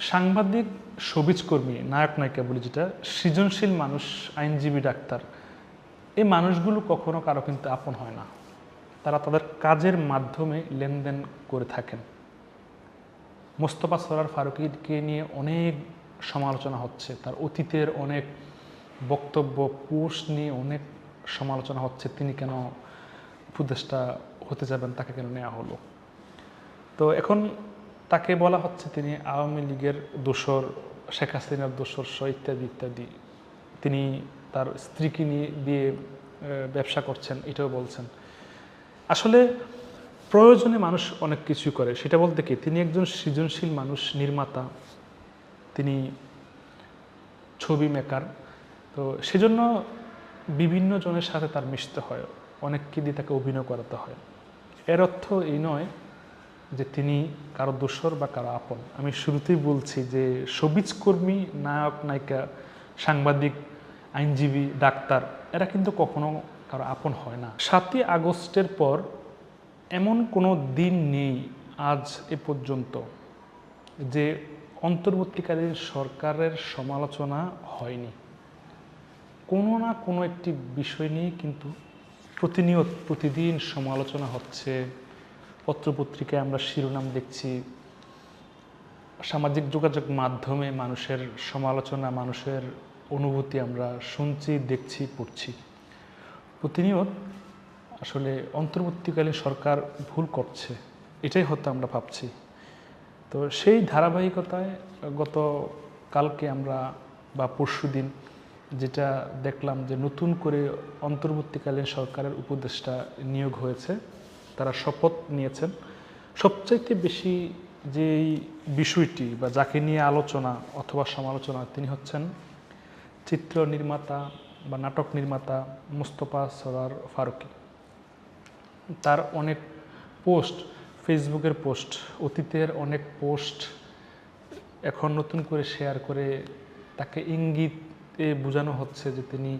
সাংবাদিক, সবিজকর্মী, নায়ক নায়িকা বলি যেটা, সৃজনশীল মানুষ, আইনজীবী, ডাক্তার, এই মানুষগুলো কখনো কারও কিন্তু আপন হয় না। তারা তাদের কাজের মাধ্যমে লেনদেন করে থাকেন। মোস্তফা সরার ফারুকিকে নিয়ে অনেক সমালোচনা হচ্ছে, তার অতীতের অনেক বক্তব্য, পোস্ট নিয়ে অনেক সমালোচনা হচ্ছে, তিনি কেন উপদেষ্টা হতে যাবেন, তাকে কেন নেওয়া হলো? তো এখন তাকে বলা হচ্ছে তিনি আওয়ামী লীগের দোসর শেখ হাসিনার দোসর ইত্যাদি ইত্যাদি। তিনি তার স্ত্রীকে নিয়ে, দিয়ে ব্যবসা করছেন, এটাও বলছেন। আসলে প্রয়োজনে মানুষ অনেক কিছু করে। সেটা বলতে কি? তিনি একজন সৃজনশীল মানুষ, নির্মাতা। তিনি ছবি মেকার। তো সেজন্য বিভিন্ন জনের সাথে তার মিশতে হয়। অনেককে দিয়ে তাকে অভিনয় করাতে হয়। এর অর্থ এই নয় যে তিনি কারও দোসর বা কারও আপন। আমি শুরুতেই বলছি যে সবিজকর্মী, নায়ক, নায়িকা, সাংবাদিক, আইনজীবী, ডাক্তার, এরা কিন্তু কখনো কারও আপন হয় না। সাতই আগস্টের পর এমন কোনো দিন নেই আজ এ পর্যন্ত যে অন্তর্বর্তীকালীন সরকারের সমালোচনা হয়নি। কোনো না কোনো একটি বিষয় নিয়ে কিন্তু প্রতিনিয়ত, প্রতিদিন সমালোচনা হচ্ছে। পত্রপত্রিকায় আমরা শিরোনাম দেখছি, সামাজিক যোগাযোগ মাধ্যমে মানুষের সমালোচনা, মানুষের অনুভূতি আমরা শুনছি, দেখছি, পড়ছি। প্রতিনিয়ত আসলে অন্তর্বর্তীকালীন সরকার ভুল করছে, এটাই হয়তো আমরা ভাবছি। তো সেই ধারাবাহিকতায় গত কালকে আমরা বা পরশুদিন যেটা দেখলাম যে নতুন করে অন্তর্বর্তীকালীন সরকারের উপদেষ্টা নিয়োগ হয়েছে। তারা শপথ নিয়েছেন। সবচাইতে বেশি যেই বিষয়টি বা যাকে নিয়ে আলোচনা অথবা সমালোচনা, তিনি হচ্ছেন চিত্র নির্মাতা বা নাটক নির্মাতা মুস্তফা সরার ফারুকি। তার অনেক পোস্ট, ফেসবুকের পোস্ট, অতীতের অনেক পোস্ট এখন নতুন করে শেয়ার করে তাকে ইঙ্গিতে বোঝানো হচ্ছে যে তিনি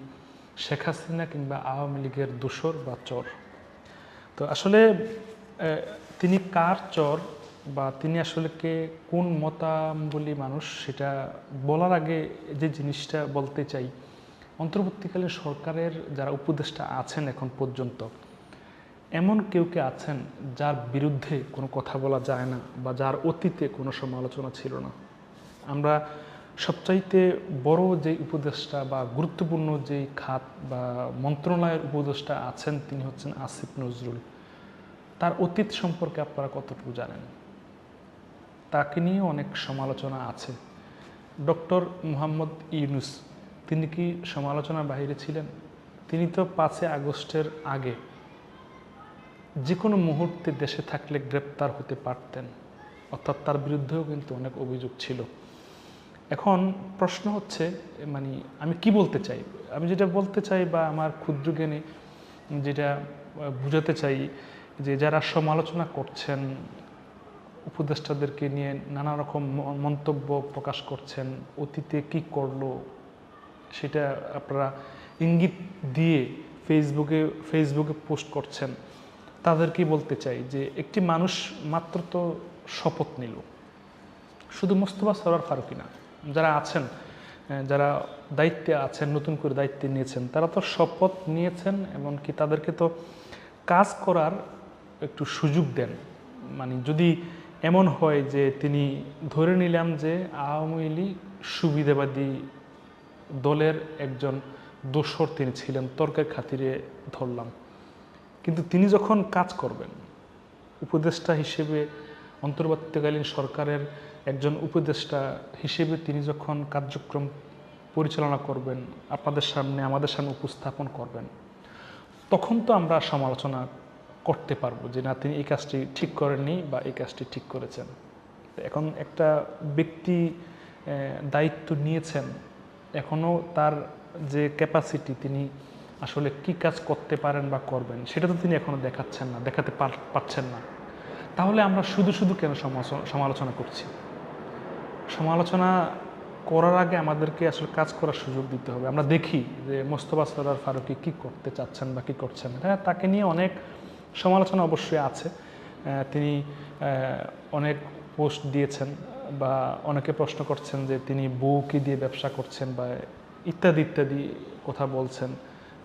শেখ হাসিনা কিংবা আওয়ামী লীগের দোসর বা চর। তো আসলে তিনি কার চর বা তিনি আসলে কে, কোন মতামবলী মানুষ সেটা বলার আগে যে জিনিসটা বলতে চাই, অন্তর্বর্তীকালে সরকারের যারা উপদেষ্টা আছেন এখন পর্যন্ত, এমন কেউ কে আছেন যার বিরুদ্ধে কোনো কথা বলা যায় না বা যার অতীতে কোনো সমালোচনা ছিল না। আমরা সবচাইতে বড় যে উপদেষ্টা বা গুরুত্বপূর্ণ যে খাত বা মন্ত্রণালয়ের উপদেষ্টা আছেন তিনি হচ্ছেন আসিফ নজরুল। তার অতীত সম্পর্কে আপনারা কতটুকু জানেন? তাকে নিয়ে অনেক সমালোচনা আছে। ডক্টর মোহাম্মদ ইউনুস, তিনি কি সমালোচনার বাইরে ছিলেন? তিনি তো পাঁচই আগস্টের আগে যে কোনো মুহূর্তে দেশে থাকলে গ্রেপ্তার হতে পারতেন। অর্থাৎ তার বিরুদ্ধেও কিন্তু অনেক অভিযোগ ছিল। এখন প্রশ্ন হচ্ছে মানে আমি কি বলতে চাই? আমি যেটা বলতে চাই বা আমার ক্ষুদ্র জ্ঞানে যেটা বুঝাতে চাই যে যারা সমালোচনা করছেন, উপদেষ্টাদেরকে নিয়ে নানা রকম মন্তব্য প্রকাশ করছেন, অতীতে কি করল, সেটা আপনারা ইঙ্গিত দিয়ে ফেসবুকে ফেসবুকে পোস্ট করছেন, তাদেরকে বলতে চাই যে একটি মানুষ মাত্র তো শপথ নিল। শুধু মোস্তফা সরার ফারুকি না যারা আছেন যারা দায়িত্বে আছেন, নতুন করে দায়িত্বে নিয়েছেন, তারা তো শপথ নিয়েছেন এমনকি তাদেরকে তো কাজ করার একটু সুযোগ দেন। মানে যদি এমন হয় যে তিনি ধরে নিলাম যে আওয়ামী লীগ সুবিধাবাদী দলের একজন দোসর তিনি ছিলেন, তর্কের খাতিরে ধরলাম। কিন্তু তিনি যখন কাজ করবেন, উপদেষ্টা হিসেবে অন্তর্বর্তীকালীন সরকারের একজন উপদেষ্টা হিসেবে তিনি যখন কার্যক্রম পরিচালনা করবেন, আপনাদের সামনে, আমাদের সামনে উপস্থাপন করবেন, তখন তো আমরা সমালোচনা করতে পারব যে, না, তিনি এই কাজটি ঠিক করেননি বা এই কাজটি ঠিক করেছেন। এখন একটা ব্যক্তি দায়িত্ব নিয়েছেন এখনও তার যে ক্যাপাসিটি তিনি আসলে কি কাজ করতে পারেন বা করবেন, সেটা তো তিনি এখনও দেখাচ্ছেন না, দেখাতে পার- পারছেন না। তাহলে আমরা শুধু শুধু কেন সমালোচনা- করছি? সমালোচনা করার আগে আমাদেরকে আসলে কাজ করার সুযোগ দিতে হবে। আমরা দেখি যে মোস্তফা সরার ফারুকি কী করতে চাচ্ছেন বা কী করছেন। হ্যাঁ তাকে নিয়ে অনেক সমালোচনা অবশ্যই আছে। তিনি অনেক পোস্ট দিয়েছেন বা অনেকে প্রশ্ন করছেন যে তিনি বউকে দিয়ে ব্যবসা করছেন বা ইত্যাদি ইত্যাদি কথা বলছেন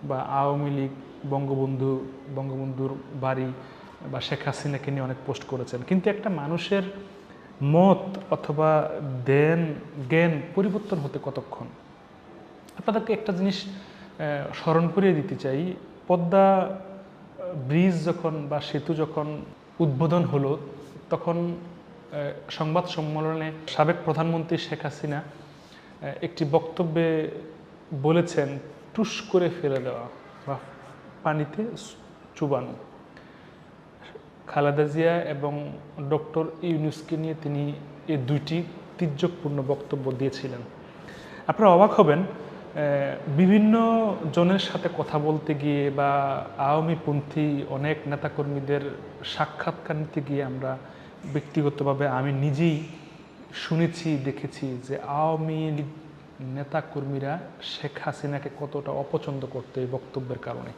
বা আওয়ামী লীগ, বঙ্গবন্ধু, বঙ্গবন্ধুর বাড়ি বা শেখ হাসিনাকে নিয়ে অনেক পোস্ট করেছেন। কিন্তু একটা মানুষের মত অথবা দেন, জ্ঞান পরিবর্তন হতে কতক্ষণ? আপনাদেরকে একটা জিনিস স্মরণ করিয়ে দিতে চাই। পদ্মা ব্রিজ যখন বা সেতু যখন উদ্বোধন হলো, তখন সংবাদ সম্মেলনে সাবেক প্রধানমন্ত্রী শেখ হাসিনা একটি বক্তব্যে বলেছেন, টুস করে ফেলে দেওয়া বা পানিতে চুবানো। খালেদা জিয়া এবং ডক্টর ইউনুসকে নিয়ে তিনি এই দুইটি তির্যকপূর্ণ বক্তব্য দিয়েছিলেন। আপনারা অবাক হবেন বিভিন্ন জনের সাথে কথা বলতে গিয়ে বা আওয়ামীপন্থী অনেক নেতাকর্মীদের সাক্ষাৎকার নিতে গিয়ে আমরা ব্যক্তিগতভাবে আমি নিজেই শুনেছি, দেখেছি যে আওয়ামী লীগ নেতাকর্মীরা শেখ হাসিনাকে কতটা অপছন্দ করতে এই বক্তব্যের কারণে।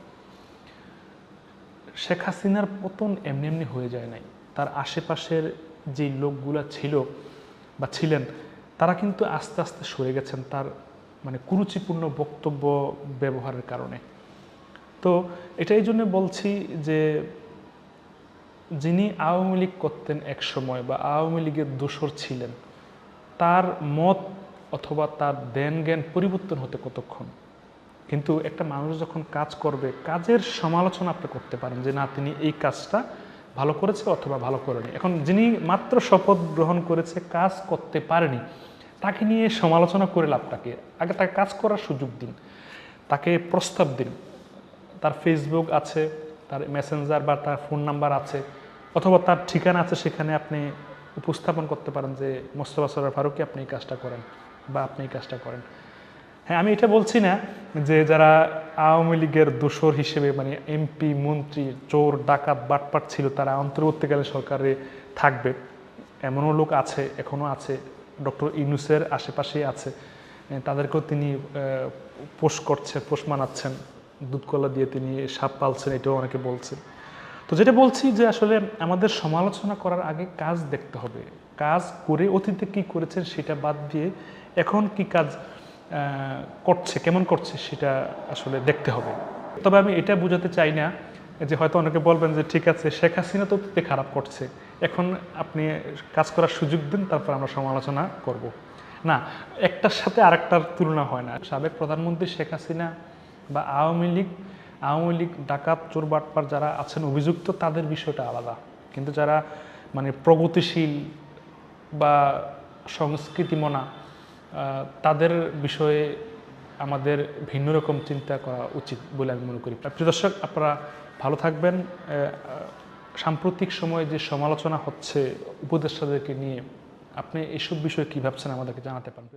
শেখ হাসিনার পতন এমনি এমনি হয়ে যায় নাই। তার আশেপাশের যে লোকগুলা ছিল বা ছিলেন, তারা কিন্তু আস্তে আস্তে সরে গেছেন তার মানে কুরুচিপূর্ণ বক্তব্য ব্যবহারের কারণে। তো এটা এই জন্য বলছি যে যিনি আওয়ামী লীগ করতেন এক সময় বা আওয়ামী লীগের দোসর ছিলেন, তার মত অথবা তার দেন জ্ঞান পরিবর্তন হতে কতক্ষণ? কিন্তু একটা মানুষ যখন কাজ করবে, কাজের সমালোচনা আপনি করতে পারেন যে, না, তিনি এই কাজটা ভালো করেছে অথবা ভালো করেনি। এখন যিনি মাত্র শপথ গ্রহণ করেছে, কাজ করতে পারেনি, তাকে নিয়ে সমালোচনা করে লাভটাকে? আগে তাকে কাজ করার সুযোগ দিন, তাকে প্রস্তাব দিন। তার ফেসবুক আছে, তার মেসেঞ্জার বা তার ফোন নাম্বার আছে, অথবা তার ঠিকানা আছে, সেখানে আপনি উপস্থাপন করতে পারেন যে, মোস্তফা সরার ফারুকি, আপনি এই কাজটা করেন বা আপনি এই কাজটা করেন। হ্যাঁ আমি এটা বলছি না যে যারা আওয়ামী লীগের দোসর হিসেবে মানে এমপি, মন্ত্রী, চোর, ডাকাত, বাটপাট ছিল, তারা অন্তর্বর্তীকালীন সরকারে থাকবে। এমনও লোক আছে এখনও আছে, ডক্টর ইউনুসের আশেপাশেই আছে। তাদেরকেও তিনি পোষ করছে পোষ মানাচ্ছেন। দুধকলা দিয়ে তিনি সাপ পালছেন, এটাও অনেকে বলছেন তো যেটা বলছি যে আসলে আমাদের সমালোচনা করার আগে কাজ দেখতে হবে। কাজ করে অতীতে কি করেছেন সেটা বাদ দিয়ে এখন কি কাজ করছে, কেমন করছে সেটা আসলে দেখতে হবে। তবে আমি এটা বোঝাতে চাই না যে হয়তো অনেকে বলবেন যে ঠিক আছে, শেখ হাসিনা তো অতীতে খারাপ করছে, এখন আপনি কাজ করার সুযোগ দিন, তারপর আমরা সমালোচনা করব। না, একটার সাথে আরেকটার তুলনা হয় না। সাবেক প্রধানমন্ত্রী শেখ হাসিনা বা আওয়ামী লীগ আওয়ামী লীগ ডাকাত, চোর বাটপার যারা আছেন অভিযুক্ত, তাদের বিষয়টা আলাদা। কিন্তু যারা মানে প্রগতিশীল বা সংস্কৃতিমনা তাদের বিষয়ে আমাদের ভিন্ন রকম চিন্তা করা উচিত বলে আমি মনে করি। প্রিয় দর্শক, আপনারা ভালো থাকবেন। সাম্প্রতিক সময়ে যে সমালোচনা হচ্ছে উপদেষ্টাদেরকে নিয়ে, আপনি এসব বিষয়ে কী ভাবছেন আমাদেরকে জানাতে পারেন